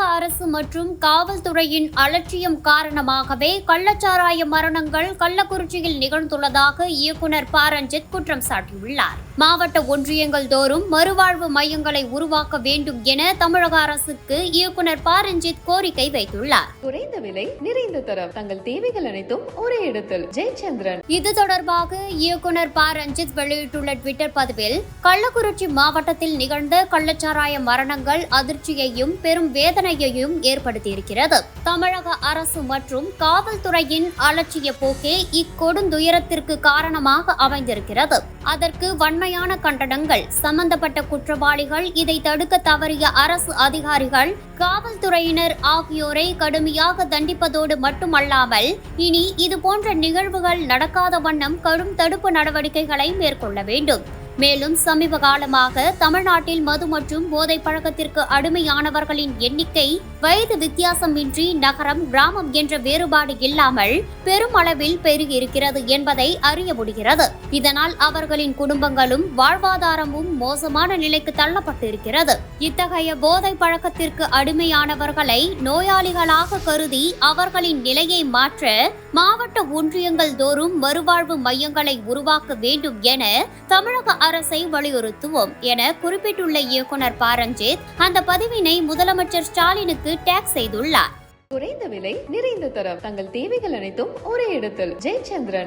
அரசு மற்றும் காவல்துறையின் அலட்சியம் காரணமாகவே கள்ளச்சாராய மரணங்கள் கள்ளக்குறிச்சியில் நிகழ்ந்துள்ளதாக இயக்குனர் பாரஞ்சித் குற்றம் சாட்டியுள்ளார். மாவட்ட ஒன்றியங்கள் தோறும் மறுவாழ்வு மையங்களை உருவாக்க வேண்டும் என தமிழக அரசுக்கு இயக்குனர் ப ரஞ்சித் கோரிக்கை வைத்துள்ளார். குறைந்த விலை நிறைந்த தரம் தங்கள் தேவைகள் அனைத்தும் ஒரே இடத்தில். ஜெயச்சந்திரன். இது தொடர்பாக இயக்குனர் ப ரஞ்சித் வெளியிட்டுள்ள ட்விட்டர் பதிவில் கள்ளக்குறிச்சி மாவட்டத்தில் நிகழ்ந்த கள்ளச்சாராய மரணங்கள் அதிர்ச்சியையும் பெரும் வேதனையையும் ஏற்படுத்தியிருக்கிறது. தமிழக அரசு மற்றும் காவல்துறையின் அலட்சிய போக்கே இக்கொடுந்துயரத்திற்கு காரணமாக அமைந்திருக்கிறது. அதற்கு கடுமையான கண்டனங்கள். சம்பந்தப்பட்ட குற்றவாளிகள் இதை தடுக்க தவறிய அரசு அதிகாரிகள் காவல்துறையினர் ஆகியோரை கடுமையாக தண்டிப்பதோடு மட்டுமல்லாமல் இனி இது போன்ற நிகழ்வுகள் நடக்காத வண்ணம் கடும் தடுப்பு நடவடிக்கைகளை மேற்கொள்ள வேண்டும். மேலும் சமீப காலமாக தமிழ்நாட்டில் மது மற்றும் போதை பழக்கத்திற்கு அடிமையானவர்களின் எண்ணிக்கை வயது வித்தியாசமின்றி நகரம் கிராமம் என்ற வேறுபாடு இல்லாமல் பெருமளவில் பெருகியிருக்கிறது என்பதை அறிய முடிகிறது. இதனால் அவர்களின் குடும்பங்களும் வாழ்வாதாரமும் மோசமான நிலைக்கு தள்ளப்பட்டிருக்கிறது. இத்தகைய போதை பழக்கத்திற்கு அடிமையானவர்களை நோயாளிகளாக கருதி அவர்களின் நிலையை மாற்ற மாவட்ட ஒன்றியங்கள் தோறும் மறுவாழ்வு மையங்களை உருவாக்க வேண்டும் என தமிழக அரசை வலியுறுத்துவோம் என குறிப்பிட்டுள்ள இயக்குனர் பாரஞ்சித் அந்த பதிவினை முதலமைச்சர் ஸ்டாலினுக்கு டேக் செய்துள்ளார். குறைந்த விலை நிறைந்த தரம். தங்கள் தேவைகள் அனைத்தும் ஒரே இடத்தில். ஜெயச்சந்திரன்.